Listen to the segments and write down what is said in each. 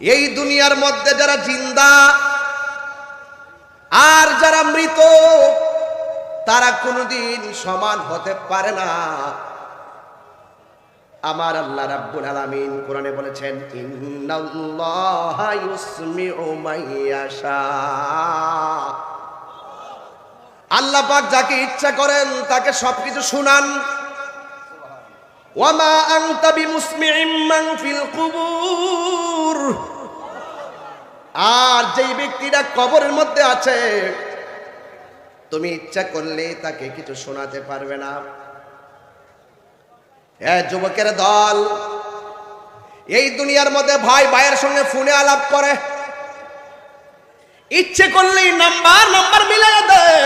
এই দুনিয়ার মধ্যে যারা জিন্দা আর যারা মৃত, তারা কোনোদিন সমান হতে পারে না। আমার আল্লাহ রাব্বুল আলামিন কোরআনে বলেছেন, ইন্নাল্লাহা ইউসমিউ মাইয়াশা আল্লাহ পাক যাকে ইচ্ছা করেন, তাকে সবকিছু শুনান। ওয়ামা আনতা বিমুসমিউম মান ফিল কুবুর। আর যেই ব্যক্তিটা কবরের মধ্যে আছে, তুমি ইচ্ছা করলে তাকে কিছু শোনাতে পারবে না। হ্যাঁ যুবকের দল, এই দুনিয়ার মধ্যে ভাই ভাইয়ের সঙ্গে ফোনে আলাপ করে। ইচ্ছে করলেই নাম্বার নাম্বার মিলে দেয়।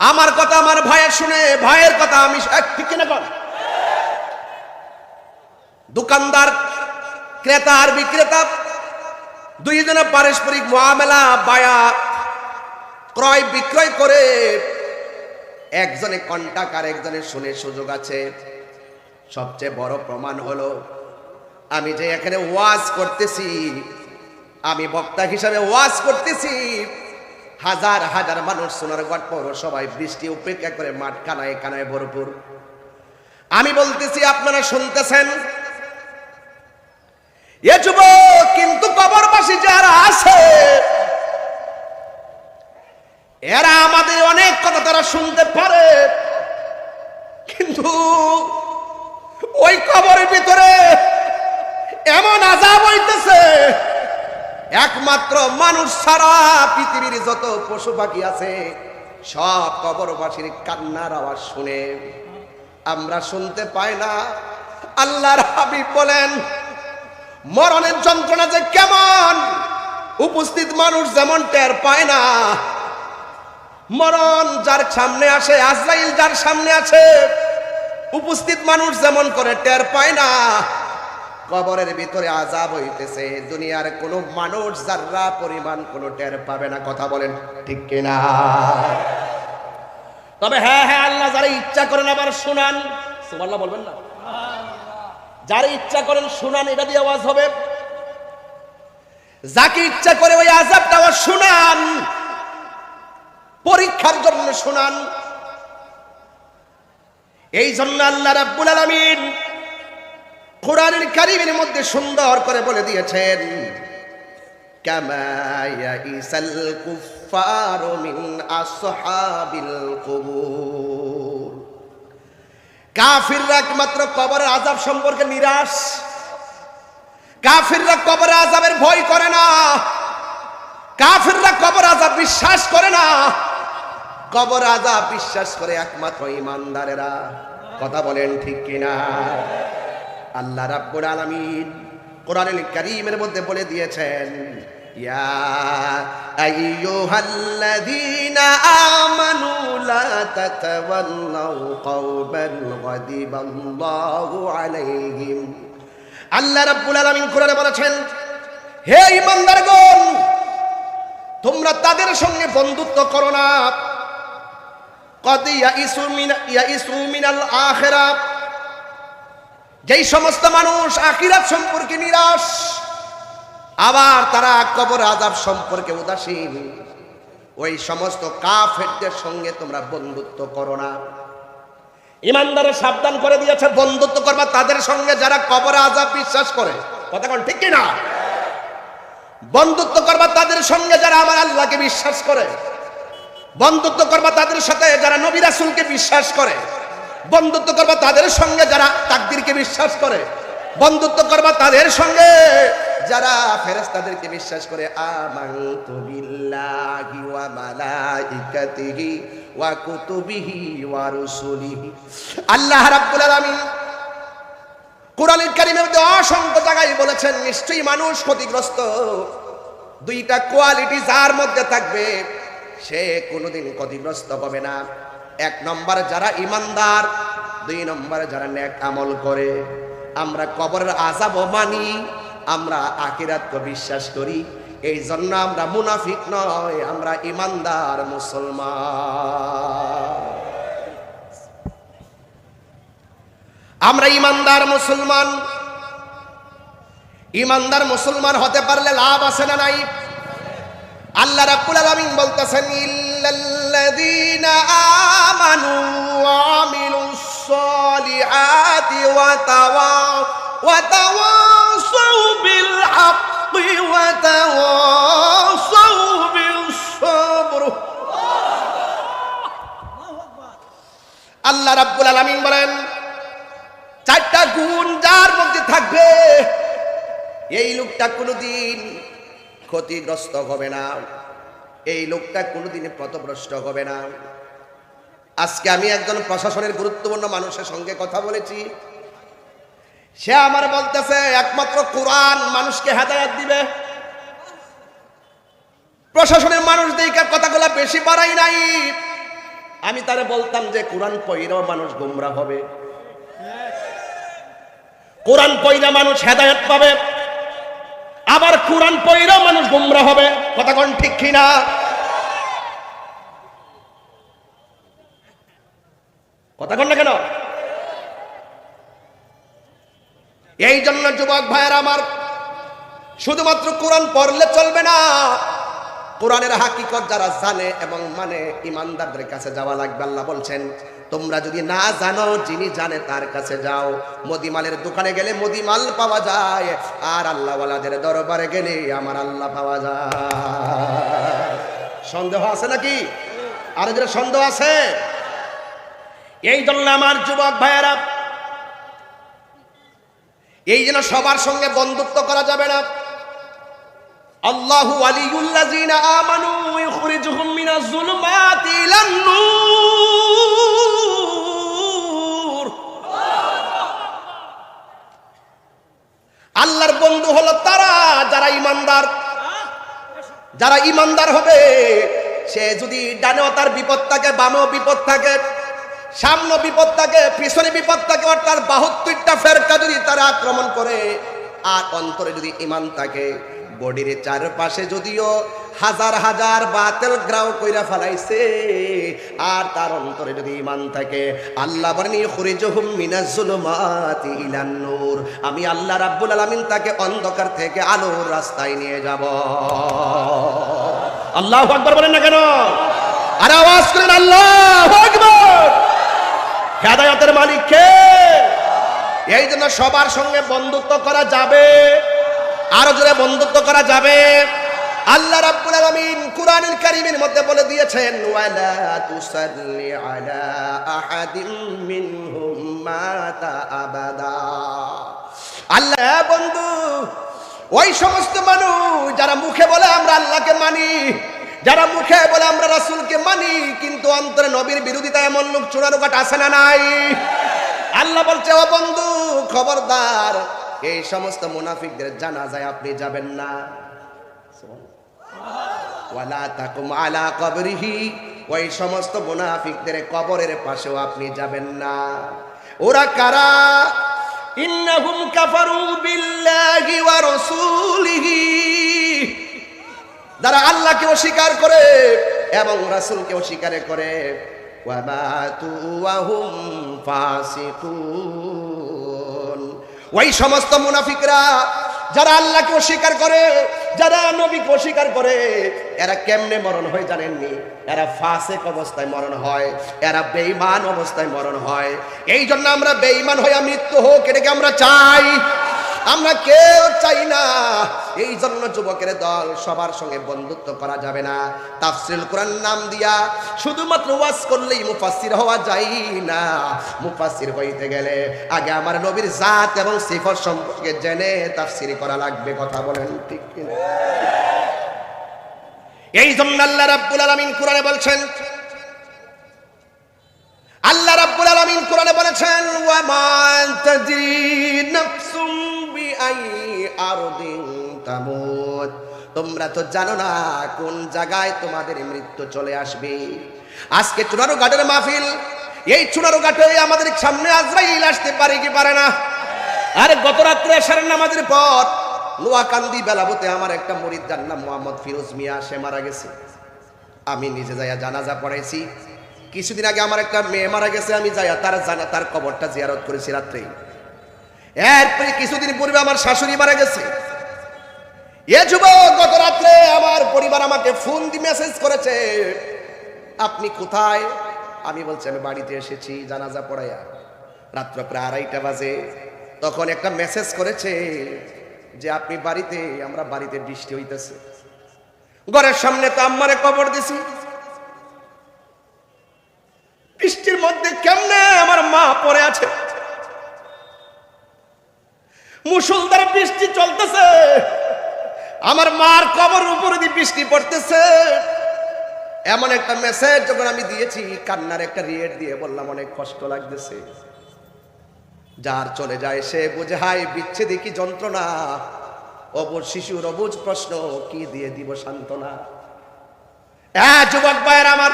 আমার কথা আমার ভাইয়ের শুনে, ভাইয়ের কথা আমি এক ঠিক কিনা কর দোকানদার, ক্রেতা আর বিক্রেতা, দুইজনে পারস্পরিক মহামেলা বায়া, ক্রয় বিক্রয় করে একজনে কন্টাক্ট আর একজনে শুনে সুযোগ আছে। সবচেয়ে বড় প্রমাণ হলো, আমি যে এখানে ওয়াজ করতেছি, আমি বক্তা হিসাবে ওয়াজ করতেছি, হাজার হাজার মানুষ সোনার গট সবাই বৃষ্টি উপেক্ষা করে মাঠ কানায় কানায় ভরপুর। আমি বলতেছি, আপনারা শুনতেছেন? কিন্তু কবরবাসী যারা আছে, এরা আমাদের অনেক কথা তারা শুনতে পারে। কিন্তু ওই কবরের ভিতরে এমন আজাব হইতেছে, একমাত্র মানুষ ছাড়া পৃথিবীর যত পশু পাখি আছে, সব কবরবাসীর কান্নার আওয়াজ শুনে। আমরা শুনতে পাই না, আল্লাহর হাবিব বলেন মরণের যন্ত্রণা যে কেমন? উপস্থিত মানুষ যেমন টের পায় না। মরণ যার সামনে আসে, আজরাইল যার সামনে আছে, উপস্থিত মানুষ যেমন করে টের পায় না। কবরের ভিতরে আজাব হইতেছে, দুনিয়ার কোনো মানুষ যাররা পরিমাণ কোনো টের পাবে না, কথা বলেন ঠিক কিনা? তবে হ্যাঁ হ্যাঁ আল্লাহ যারা ইচ্ছা করেন আবার শুনান। সুবহানাল্লাহ বলবেন না? যারা ইচ্ছা করেন শুনান, এটা দিয়ে আওয়াজ হবে। যাকে ইচ্ছা করে ওই আজাবটা আবার শুনান, পরীক্ষার জন্য শুনান। এই জন্য আল্লাহ রাব্বুল আলামিন কোরআনের কারিমের মধ্যে সুন্দর করে বলে দিয়েছেন, কামা ইয়াইসাল কুফফারু মিন আসহাবিল কুবুর। কাফিররা একমাত্র কবরের আজাব সম্পর্কে নিরাশ। কাফিররা কবরের আজাবের ভয় করে না। কাফিররা কবর আজাব বিশ্বাস করে না। কবর আজাব বিশ্বাস করে একমাত্র ইমানদারেরা কথা বলেন ঠিক কিনা? আল্লাহ রাব্বুল আলামিন কোরআনুল কারীমের মধ্যে বলে দিয়েছেন ইয়া আইয়ুহাল্লাযীনা আমানু লা তাতাওয়াল্লাউ কওমান গাদিবাল্লাহু আলাইহিম আল্লাহ রাব্বুল আলামিন কোরআনে বলেছেন, হে ইমানদারগণ তোমরা তাদের সঙ্গে বন্ধুত্ব করো না। কদ ইয়াইসু মিন ইয়াইসু মিনাল আখিরা। যেই সমস্ত মানুষ আখিরাত সম্পর্কে নিরাশ আবার তারা কবর আজাব সম্পর্কে উদাসীন। ওই সমস্ত কাফেরদের সঙ্গে তোমরা বন্ধুত্ব করো না। ইমানদারে সাবধান করে দিয়েছে, বন্ধুত্ব করবা তাদের সঙ্গে যারা কবর আজাব বিশ্বাস করে। কথা কোন ঠিক না বন্ধুত্ব করবা তাদের সঙ্গে যারা আমার আল্লাহকে বিশ্বাস করে। বন্ধুত্ব করবা তাদের সাথে যারা নবী রাসূলকে বিশ্বাস করে। বন্ধুত্ব করবা তাদের সঙ্গে যারা তাকদিরকে বিশ্বাস করে। বন্ধুত্ব করবা তাদের সঙ্গে যারা ফেরেশতাদেরকে বিশ্বাস করে, আমানতু বিল্লাহি ওয়া মালাইকাতিহি ওয়া কুতুবিহি ওয়া রুসুলিহি। আল্লাহ রাব্বুল আলামিন কোরআনের কারিমের মধ্যে অসংখ্য জায়গায় বলেছেন, নিশ্চয়ই মানুষ ক্ষতিগ্রস্ত। দুইটা কোয়ালিটি যার মধ্যে থাকবে, সে কোনোদিন ক্ষতিগ্রস্ত হবে না। এক নম্বর, যারা ইমানদার, দুই নম্বরে, যারা নেক আমল করে। আমরা কবরের আজাবও মানি আমরা আকিরাতকে বিশ্বাস করি এই জন্য আমরা মুনাফিক নয়, আমরা ইমানদার মুসলমান। আমরা ইমানদার মুসলমান। ইমানদার মুসলমান হতে পারলে লাভ আছে না নাই? আল্লাহ রাব্বুল আলামিন বলতেছেন, ইল্লাল্লাযীনা আমানু ওয়া আমিলুস সালিহাতি ওয়া তাওয়াও ওয়া তাওয়াসাউ বিস সাবর আল্লাহ রাব্বুল আলামিন বলেন, চারটা গুণ যার মধ্যে থাকবে, এই লোকটা কোনোদিন ক্ষতিগ্রস্ত হবে না, এই লোকটা কোনোদিন পথভ্রষ্ট হবে না। আজকে আমি একজন প্রশাসনের গুরুত্বপূর্ণ মানুষের সঙ্গে কথা বলেছি। সে আমার বলতেছে, একমাত্র কোরআন মানুষকে হেদায়াত দিবে। প্রশাসনের মানুষ দিকে কথাগুলো বেশি বাড়াই নাই। আমি তারে বলতাম যে, কোরআন পইরাও মানুষ গুমরা হবে। কোরআন পইরা মানুষ হেদায়ত পাবে। আবার কোরআন পইরাও মানুষ গুমরা হবে। কথা কোন ঠিক কিনা? কথা কোন না কেন? এই জন্য যুবক ভাইয়ের আমার, শুধুমাত্র কোরআন পড়লে চলবে না। কোরআনের হাকিকত যারা জানে এবং মানে ইমানদারদের কাছে যাওয়া লাগবে, আল্লাহ বলছেন, তোমরা যদি না জানো, যিনি জানে তার কাছে যাও। মদিমালের দোকানে গেলে মদিমাল পাওয়া যায়, আর আল্লাহওয়ালাদের দরবারে গেলে আমার আল্লাহ পাওয়া যায়। সন্দেহ আছে নাকি? আর এদের সন্দেহ আছে? এই জন্য আমার যুবক ভাইয়েরা এই যেন সবার সঙ্গে বন্ধুত্ব করা যাবে না। আল্লাহু আলিউল্লাযিনা আমানু ইখরিজুহুম মিনাজ যুলুমাতি ইলান নূর। আল্লাহর বন্ধু হলো তারা, যারা ইমানদার যারা ইমানদার হবে, সে যদি ডানেও তার বিপদ থাকে, বামেও বিপদ থাকে সামনে বিপদ থাকে, পিছনে বিপদ থাকে অর্থাৎ বাহাত্তরটা ফেরকা যদি তারা আক্রমণ করে, আর অন্তরে যদি ইমান থাকে, বডির চারপাশে যদিও হাজার হাজার বাতেল গ্রাও কইরা ফেলাইছে, আর তার অন্তরে যদি ইমান থাকে, আল্লাহ বলেন খুরিজহুম মিনাজ-জুলুমাতি ইলান নূর। আমি আল্লাহ রাব্বুল আলামিন তাকে অন্ধকার থেকে আলোর রাস্তায় নিয়ে যাব। আল্লাহু আকবার বলেন না কেন? আর আওয়াজ করেন, আল্লাহু আকবার! হেদায়তের মালিক কে? এই জন্য সবার সঙ্গে বন্ধুত্ব করা যাবে। আরও জোরে বন্ধুত্ব করা যাবে। আল্লাহ রাব্বুল আলামিন কুরআনুল কারীমের মধ্যে বলে দিয়েছেন, ওয়ালা তুসাল্লি আলা আহাদিম মিনহুম মাতা আবাদা। আল্লাহ বন্ধু, ওই সমস্ত মানুষ যারা মুখে বলে আমরা আল্লাহকে মানি যারা মুখে বলে আমরা রাসূলকে মানি, কিন্তু অন্তরে নবীর বিরোধিতা এমন লোক চূড়ানো কাট আছে না নাই? আল্লাহ বলছে, ও বন্ধু, খবরদার, এই সমস্ত মুনাফিকদের জানা যায় আপনি যাবেন না। তাকুম আলা কবরিহি, ওই সমস্ত মুনাফিকদের কবরের পাশেও আপনি যাবেন না। ওরা কারা? ইন্নাহুম কাফারু বিল্লাহি ওয়া রাসূলিহি। যারা আল্লাহকে অস্বীকার করে এবং রাসূলকে অস্বীকার করে ওই সমস্ত মুনাফিকরা যারা আল্লাহকে অস্বীকার করে, যারা নবীকে অস্বীকার করে, এরা কেমনে মরণ হয় জানেননি? এরা ফাসেক অবস্থায় মরণ হয়, এরা বেঈমান অবস্থায় মরণ হয়। এই জন্য আমরা বেঈমান হইয়া মৃত্যু হোক, এটাকে আমরা চাই। আমরা কেউ চাই না। এই জন্য যুবকের দল সবার সঙ্গে বন্ধুত্ব করা যাবে না। তাফসিল কোরআন নাম দিয়া শুধুমাত্র ওয়াজ করলেই মুফাসসির হওয়া যায় না। মুফাসসির হইতে গেলে আগে আমার নবীর জাত এবং সিফত সম্পর্কে জেনে তাফসির করা লাগবে, কথা বলেন ঠিক এই জন্য আল্লাহ রাব্বুল আলামিন কোরআনে বলছেন, আল্লাহ রাব্বুল আলামিন কোরআনে বলেছেন, ওয়া মা তাদরি নাফসুম বিআই আরদিন তামুত। তোমরা তো জানো না কোন জায়গায় তোমাদের মৃত্যু চলে আসবে। আজকে চুনারু ঘাটের মাহফিল, এই চুনারু ঘাটে আমাদের সামনে আজরাইল আসতে পারে কি পারে না? আরে গত রাত্রে এশারের নামাজের পর নোয়াকান্দি বেলাবতে আমার একটা মরিদ যার নাম মোহাম্মদ ফিরোজ মিয়া, সে মারা গেছে। আমি নিজে যাইয়া জানাজা পড়াইছি। কিছুদিন আগে আমার একটা মেয়ে মারা গেছে, আমি যাইয়া তার জানা, তার কবরটা জিয়ারত করেছি রাত্রে। এরপরে কিছুদিন পূর্বে আমার শাশুড়ি মারা গেছে। এ যুবক, গত রাত্রে আমার পরিবার আমাকে ফোন দিয়ে মেসেজ করেছে, আপনি কোথায়? আমি বলছি, আমি বাড়িতে এসেছি, জানাজা পড়াইয়া। রাত্র প্রায় আড়াইটা বাজে। তখন একটা মেসেজ করেছে যে, আপনি বাড়িতে, আমরা বাড়িতে বৃষ্টি হইতেছে। ঘরের সামনে তো আম্মারে কবর দিছি। বৃষ্টির মধ্যে কেমনে আমার মা পড়ে আছে? মুসুলধারে বৃষ্টি চলতেছে। আমার মার কবর উপরে দিয়ে বৃষ্টি পড়তেছে। এমন একটা মেসেজ যখন আমি দিয়েছি, কান্নার একটা রিয়েট দিয়ে বললাম, অনেক কষ্ট লাগতেছে। যার চলে যায় সে বুঝে হায় বিচ্ছেদে কি যন্ত্রণা? অবুজ শিশুর অবুজ প্রশ্ন, কি দিয়ে দিব সান্ত্বনা? হ্যাঁ যুবক ভাইয়ের আমার,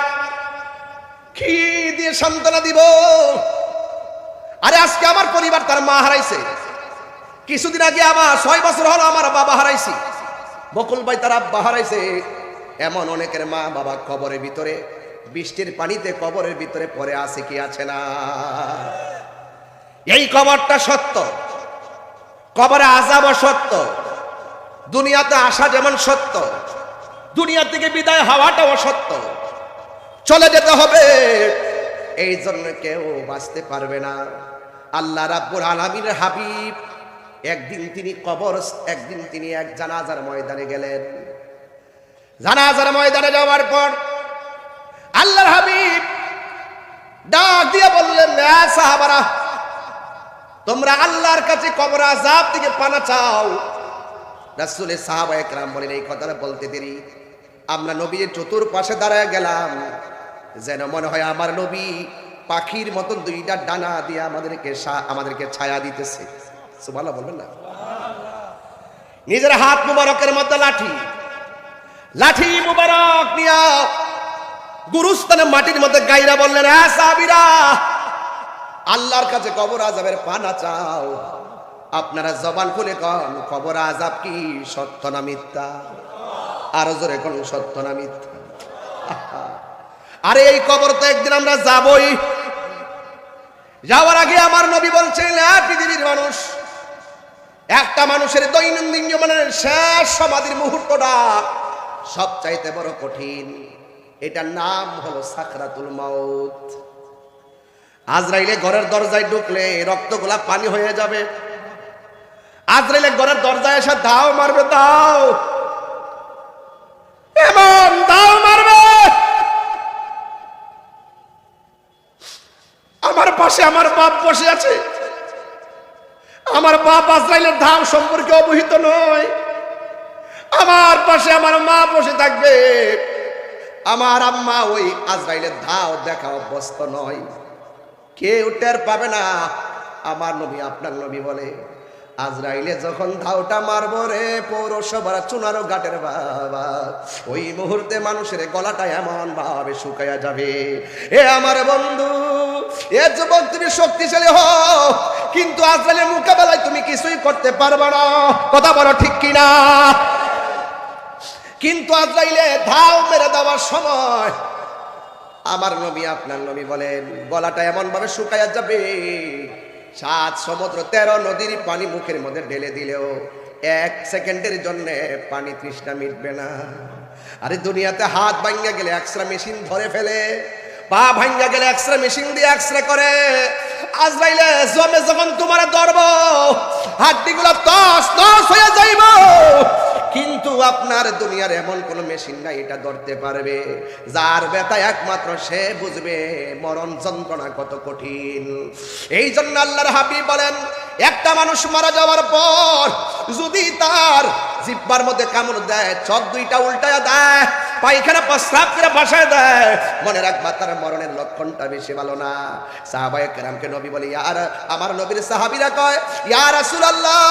কি দিয়ে সান্ত্বনা দিব? আরে আজকে আমার পরিবার তার মা হারাইছে। কিছুদিন আগে আমার, ছয় বছর হলো আমার বাবা হারাইছি। বকুল ভাই তার আব্বা হারাইছে। এমন অনেকের মা বাবা কবরের ভিতরে, বৃষ্টির পানিতে কবরের ভিতরে পরে আছে কি আছে না? এই কবরটা সত্য। কবরে আজাবও সত্য। দুনিয়াতে আসা যেমন সত্য। দুনিয়া থেকে বিদায় হওয়াটাও সত্য। চলে যেতে হবে। এই জন্য কেউ বাঁচতে পারবে না। আল্লাহ রাব্বুল আলামিনের হাবিব একদিন তিনি কবর, একদিন তিনি এক জানাজার ময়দানে গেলেন। জানাজার ময়দানে যাওয়ার পর আল্লাহর হাবিব ডাক দিয়ে বললেন সাহাবারা, তোমরা আল্লাহর কাছে কবর আজাব থেকে পানা চাও। রাসূলে সাহাবা একরাম বলেন, এই কথাটা বলতে দেরি। আমরা নবীর চতুর্পাশে দাঁড়ায় গেলাম। যেন মনে হয় আমার নবী পাখির মতন দুইটা ডানা দিয়ে আমাদেরকে আমাদেরকে ছায়া দিতেছে। সুবহানাল্লাহ বলবেন না। নিজের হাত মুবারকের মধ্যে লাঠি। লাঠি মুবারক নিয়া গুরুস্থানে মাটির মধ্যে গাইরা বললেন হ্যাঁ আল্লাহর কাছে কবর আজাবের পানা চাও। আপনারা জবান খুলে কন, কবর আজাব কি? সত্য না মিথ্যা? আরও জোরে কোন, সত্য না মিথ্যা? আরে এই কবর তো একদিন আমরা যাবই। যাওয়ার আগে আমার নবী বলছেন হ্যাঁ পৃথিবীর মানুষ একটা মানুষের দৈনন্দিন জীবনের শেষ সমাধির মুহূর্তটা সবচাইতে বড় কঠিন। এটার নাম হলো সাকরাতুল মাউত। আজরাইলে ঘরের দরজায় ঢুকলে রক্তগুলা পানি হয়ে যাবে। আজরাইলে ঘরের দরজায় এসে দাও মারবে, দাও। এমন দাও মারবে। আমার পাশে আমার বাপ বসে আছে। আমার বাপ আজরাইলের ধাম সম্পর্কে অবহিত নয়। আমার পাশে আমার মা বসে থাকবে। আমার আম্মা ওই আজরাইলের ধাও দেখা অভ্যস্ত নয়। কেউ টের পাবে না। আমার নবী আপনার নবী বলে। আজরাইলে যখন ধাওটা মারবো রে পৌরসভার চুনারো ঘাটের বাবা, ওই মুহূর্তে মানুষের গলাটা এমন ভাবে শুকাইয়া যাবে। এ আমার বন্ধু, এ যুবক তুমি শক্তিশালী হও, কিন্তু আজরাইলের মোকাবেলায় তুমি কিছুই করতে পারবে না। কথা বলো ঠিক কিনা? কিন্তু আজরাইলে ধাও মেরে দেওয়ার সময় আমার নবী, আপনার নবী বলেন, গলাটা এমন ভাবে শুকাইয়া যাবে সাত সমুদ্র, তেরো নদীর পানি মুখের মধ্যে ঢেলে দিলেও এক সেকেন্ডের জন্যে পানি তৃষ্ণা মিটবে না। আরে দুনিয়াতে হাত ভাঙ্গা গেলে এক্সরা মেশিন ধরে ফেলে, পা ভাঙ্গা গেলে এক্সরা মেশিন দিয়ে এক্সরে করে আজরাইলে জমে যখন তোমার ধরব, হাড্ডিগুলো তস তস হয়ে যাইব। কিন্তু আপনার দুনিয়ার এমন কোন মেশিন নাই, এটা ধরতে পারবে। যার ব্যথা একমাত্র সে বুঝবে, মরণ যন্ত্রণা কত কঠিন। এই জন্য আল্লাহর হাবিব বলেন একটা মানুষ মারা যাওয়ার পর যদি তার জিব্বার মধ্যে কামড় দেয় চক দুইটা উল্টায় দেয়, পায়খানা প্রস্রাব করে বাসায় দেয়, মনে রাখবা তার মরণের লক্ষণটা বেশি ভালো না। সাহাবায়ে কেরামকে নবী বলে, ইয়ার আমার নবীর সাহাবিরা কয় ইয়া রাসূলুল্লাহ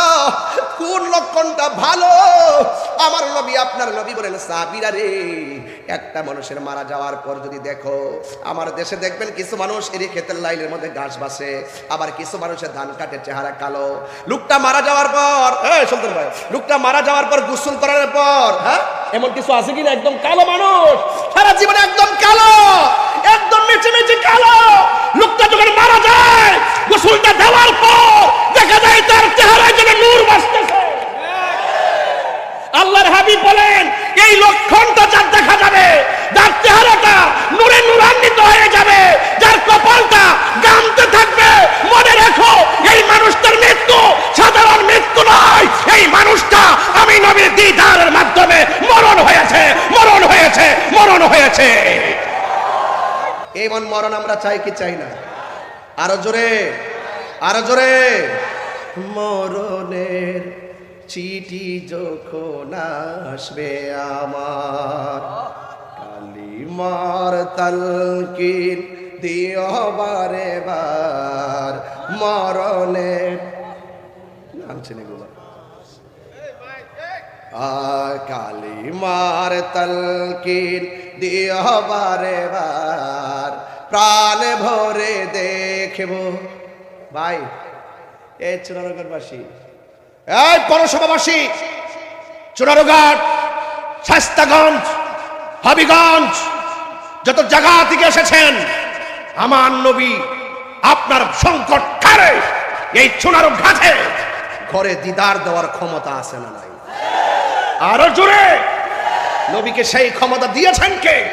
কোন লক্ষণটা ভালো? আমার নবী, আপনার নবী বলেন সাহাবীরা রে, একটা মানুষের মারা যাওয়ার পর যদি দেখো, আমার দেশে দেখবেন কিছু মানুষ এরই ক্ষেতের লাইনের মধ্যে ঘাস বাসে, আবার কিছু মানুষের ধান কাটে, চেহারা কালো। লোকটা মারা যাওয়ার পর, এই সুলতান ভাই, লোকটা মারা যাওয়ার পর গোসল করার পর হ্যাঁ এমন কিছু আছে কিনা? একদম কালো মানুষ। সারা জীবনে একদম কালো, একদম মিচে মিচে কালো। লোকটা যখন মারা যায়, গোসলটা দেওয়ার পর দেখা যায় তার চেহারায় যেন নূর বাসতেছে আল্লাহর হাবিব বলেন, এই লক্ষণটা যার দেখা যাবে, যার চেহারাটা নূরে নূরান্বিত হয়ে যাবে, যার কপালটা গামতে থাকবে। মনে রাখো, এই মানুষটার মৃত্যু সাধারণ মৃত্যু নয়, এই মানুষটা আমি নবীর দিদারের মাধ্যমে মরণ হয়েছে মরণ হয়েছে মরণ হয়েছে। এমন মরণ আমরা চাই কি চাই না? আরও জোরে আরও জোরে। মরণের চিঠি যখন আসবে আমার, কালিমার তালকিন দিও বারে বার মরণের নামছেন এগুলো কালিমার তলকিন দিও বারে প্রাণ ভরে দেখব। ভাই, এ চুনারগড়বাসী এই পৌরসভাবাসী, চুনারঘাট, শাস্তাগঞ্জ, হবিগঞ্জ, যত জায়গা থেকে এসেছেন, আমার নবী, আপনার সংকট কারে? এই চুনারো ঘাটে ঘরে দিদার দেওয়ার ক্ষমতা আছে না নাই? আরও জোরে! নবীকে সেই ক্ষমতা দিয়েছেন কে?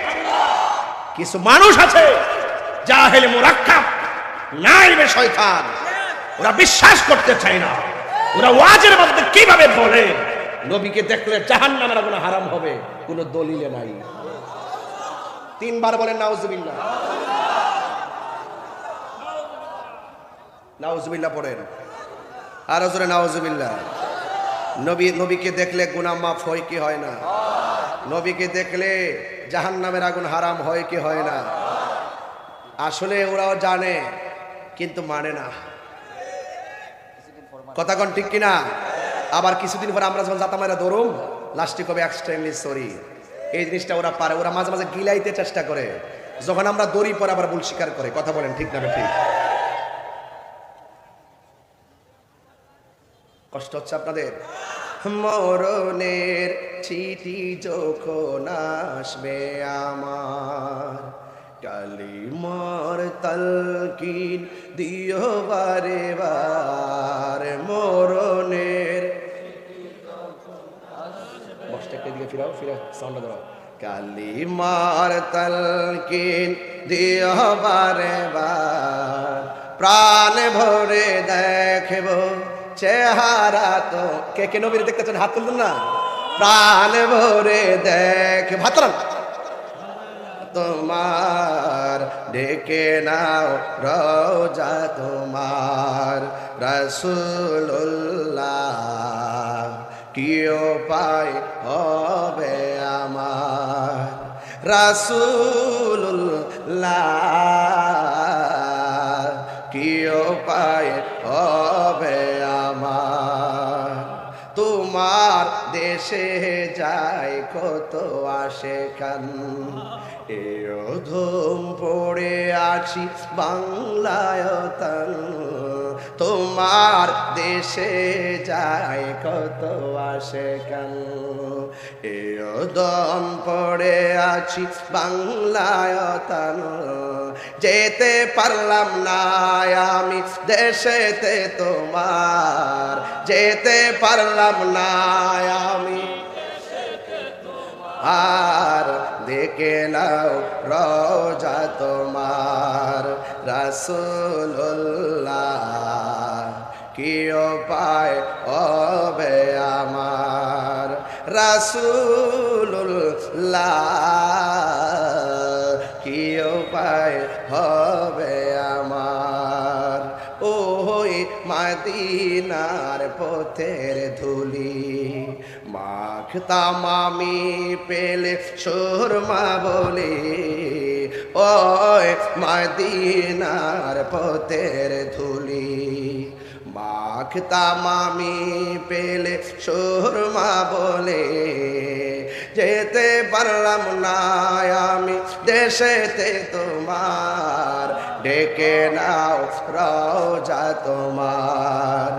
কিছু মানুষ আছে, জাহেল মুরাক্কাব, নাইবে শয়তান। ওরা বিশ্বাস করতে চায় না। ওরা ওয়াজের মধ্যে কীভাবে বলে? নবীকে দেখলে জাহান্নামের আগুন হারাম হবে, কোনো দলিলে নাই। তিনবার বলেন, নাউজুবিল্লাহ। নাউজুবিল্লাহ পড়েন। আর জোরে, নাউজুবিল্লাহ। নবী, নবীকে দেখলে গুনাহ মাফ হয় কি হয় না? নবীকে দেখলে জাহান্নামের আগুন হারাম হয় কি হয় না? আসলে ওরাও জানে, কিন্তু মানে না। কথা কন ঠিক কিনা? আবার কিছুদিন পর আমরা যখন জাতা মারা ধরুম লাস্টে কবে এক্সট্রিমলি সরি এই জিনিসটা ওরা পারে, ওরা মাঝে মাঝে গিলাইতে চেষ্টা করে। যখন আমরা দড়ি পরে আবার ভুল স্বীকার করে। কথা বলেন ঠিক না ঠিক কষ্ট হচ্ছে আপনাদের? মরণের চিঠি যখন আসবে আমার কালিমার তালকিন দিও বারে বার মরণের। বসটা একটা দিকে ফিরাও ফিরাও সাউন্ডটা ধরাও। কালিমার তালকিন দিও বারে বার, প্রাণ ভরে দেখব চেহারা তো। কে কে নবীর দেখতেছেন হাত তুলুন না? প্রাণ ভরে দেখ ভাত তোলান। তোমার, ডেকে নাও রোজা তোমার। রসুল্লাহ কি পাই হবে আমার। রসুল্লাহ কি পাই হবে আমার। তোমার দেশে যায় কত আসে কান ধুম পড়ে আছি বাংলায়তন তোমার দেশে যায় কত আসে কেন? দম পড়ে আছি বাংলায়তন যেতে পারলাম না আমি দেশেতে তোমার। যেতে পারলাম না আমি আর দেখে নাও রোজা তোমার রাসুল্লাহ কি পায় হবে আমার রাসুল্লাহ কি পায় হবে আমার? ওই মাদিনার পথের ধুলি মাখতাম আমি পেলে সুরমা বলে, ওই মাদিনার পথের ধুলি। মাখতাম আমি পেলে সুরমা বলে, যেতে পারলাম না আমি দেশেতে তোমার, ডেকে নাও রওজা তোমার।